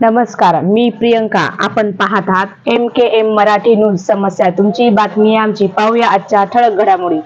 नमस्कार मी प्रियंका. आपण पाहत आहात M K M Marathi news समस्या. तुमची बातमी आमची. पाहूया आजच्या ठळक घडामोडी.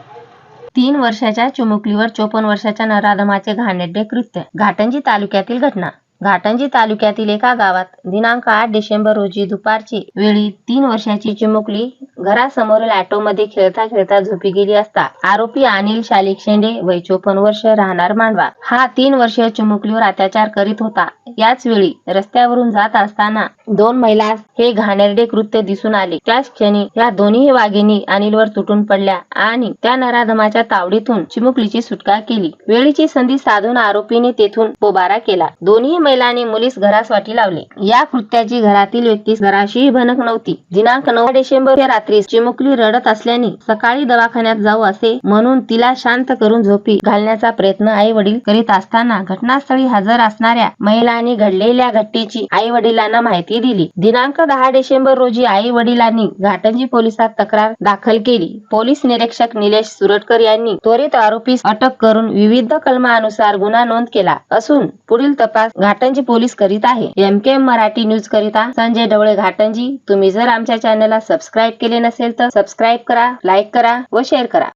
तीन वर्षाच्या चिमुकलीवर चोपन्न वर्षाच्या नराधमाचे घाणेरडे कृत्य. घाटंजी तालुक्यातील घटना. घाटंजी तालुक्यातील एका गावात दिनांक आठ डिसेंबर रोजी दुपारची वेळी तीन वर्षाची चिमुकली घरासमोरील ऑटोमध्ये खेळता खेळता झोपी गेली असता आरोपी अनिल शालिक शेंडे वय चोपन्न वर्ष राहणार मांडवा. हा तीन वर्षीय चिमुकलीवर अत्याचार करीत होता. याच वेळी रस्त्यावरून जात असताना दोन महिला हे घाणेरडे कृत्य दिसून आले. त्याच क्षणी या दोन्ही वाघिणी अनिलवर तुटून पडल्या आणि त्या नराधमाच्या तावडीतून चिमुकलीची सुटका केली. वेळीची संधी साधून आरोपीने तेथून पोबारा केला. दोन्ही महिलांनी मुलीस घरास वाटी लावले. या कृत्याची घरातील व्यक्ती घराशीही भनक नव्हती. दिनांक नऊ डिसेंबर रात्री रात्री चिमुकली रडत असल्याने सकाळी दवाखान्यात जाऊ असे म्हणून तिला शांत करून झोपी घालण्याचा प्रयत्न आई वडील करीत असताना घटनास्थळी हजर असणाऱ्या महिलांनी घडलेल्या घटनेची आई वडिलांना माहिती दिली. दिनांक दहा डिसेंबर रोजी आई वडिलांनी घाटंजी पोलिसात तक्रार दाखल केली. पोलीस निरीक्षक निलेश सुरटकर यांनी त्वरित आरोपीस अटक करून विविध कलमानुसार गुन्हा नोंद केला असून पुढील तपास घाटंजी पोलीस करीत आहे. एम के मराठी न्यूज करिता संजय डवळे घाटंजी. तुम्ही जर आमच्या चॅनलला सबस्क्राईब केले नसेल तर सबस्क्राईब करा लाईक करा व शेअर करा.